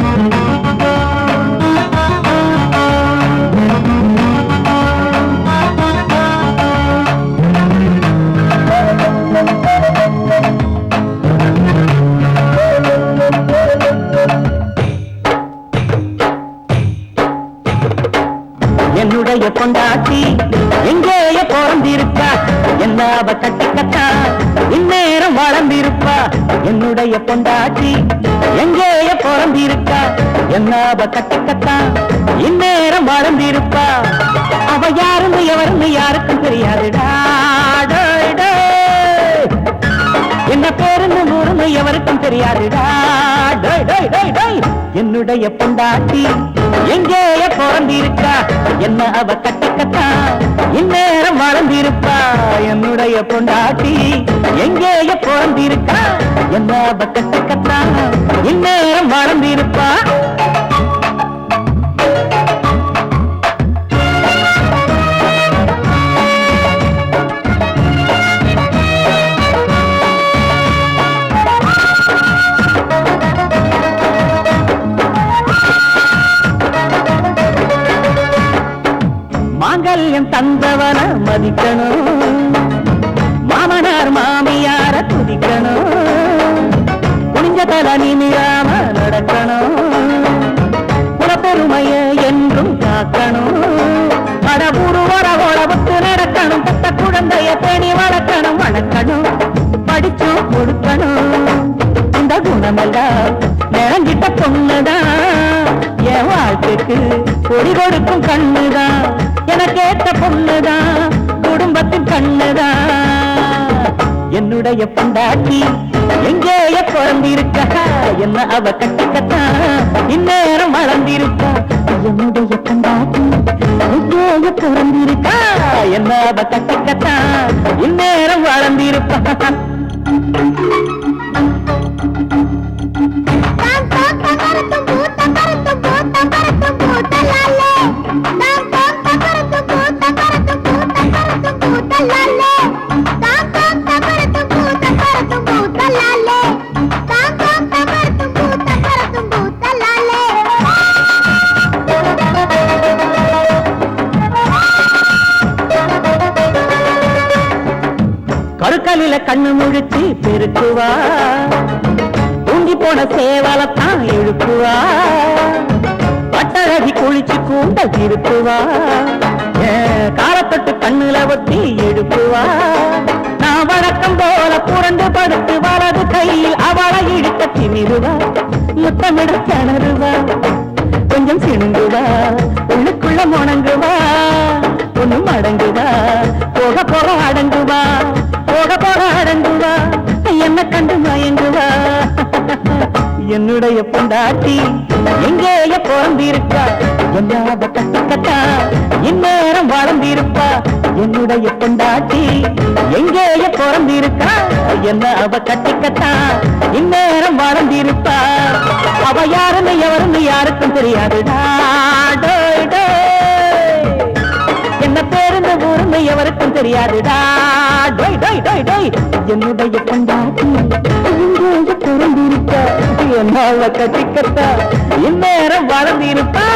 என்னுடைய எங்கேய பிறந்திருப்பா. என்ன அவ கட்டிக்கத்தா இந்நேரம் வளர்ந்திருப்பா. என்னுடைய பொண்டாட்டி எங்கேய பிறந்திருக்கா. என்ன அவ கட்டிக்கத்தா இந்நேரம் வளர்ந்திருப்பா. அவ யாருன்னு எவருன்னு யாருக்கும் தெரியாதுடா. என்ன பேருன்னு ஊருன்னு எவருக்கும் தெரியாதுடா. டோய் டோய் டோய் என்னுடைய பொண்டாட்டி எங்கேய பிறந்திருக்கா. என்ன அவ பார்க்கத்தான். இந்நேரம் வளர்ந்திருப்பா என்னுடைய பொண்டாட்டி. எங்கேய பிறந்திருக்கா. என்ன அவ மாங்கல்யம் தந்தவன மதிக்கணும். மாமனார் மாமியார துதிக்கணும். குனிஞ்ச தல நிமிராம நடக்கணும். குலப்பெருமைய என்றும் காக்கணும். அடபுரு வர உழவுக்கு நடக்கணும். பெத்த குழந்தைய பேணி வளர்க்கணும் வளர்க்கணும். படிச்சு கொடுக்கணும். இந்த குணமெல்லாம் நிறஞ்சிட்ட பொண்ணுதான். என் வாழ்க்கைக்கு கொடி கொடுக்கும் கண்ணு. கண்ணதா குடும்பத்தின் கண்ணதா. என்னுடைய பொண்டாட்டி எங்கேய பிறந்திருக்கா? என்ன அவ கட்டிக்கத்தா இந்நேரம் வளர்ந்திருக்கா? என்னுடைய பொண்டாட்டி எங்கேய பிறந்திருக்கா? என்ன அவ கட்டிக்கத்தா இந்நேரம் வளர்ந்திருப்பா கருக்கலில கண்ணு முழிச்சு பெருக்குவா. தூங்கி போன சேவலத்தான் எழுப்புவா. பட்டழகி குளிச்சு கூண்ட திருப்புவா. காலத்தொட்டு கண்ணுல ஒத்தி எடுப்புவா நான் வழக்கம் போல புரண்டு படுத்து வலது கையில் அவளை இழுக்க திமிருவா முத்தமிட கிணறுவா கொஞ்சம் சிணுங்குவா உள்ளுக்குள்ள முணங்குவா? ஒண்ணும் அடங்குவா? போக போக அடங்குவா? போக போக அடங்குவா? என்ன கண்டு மயங்குவா? என்னுடைய பொண்டாட்டி எங்கேய பிறந்திருக்கா? எல்லாத கட்டிக்கத்தா இந்நேரம் வளர்ந்திருப்பா என்னுடைய பொண்டாட்டி எங்கேய பிறந்திருக்கா என்ன அவ கட்டிக்கட்டா? இந்நேரம் வளர்ந்திருப்பா அவ யாருன்னு எவருன்னு யாருக்கும் தெரியாதுடா. டோய் என்ன பேருந்து ஊருன்னு எவருக்கும் தெரியாதுடா. டோய் டோய் டோய் டோய். என்னுடைய பொண்டாட்டி எங்கேய பிறந்திருக்கா? என்ன அவ கட்டிக்கட்டா. இந்நேரம் வளர்ந்திருப்பா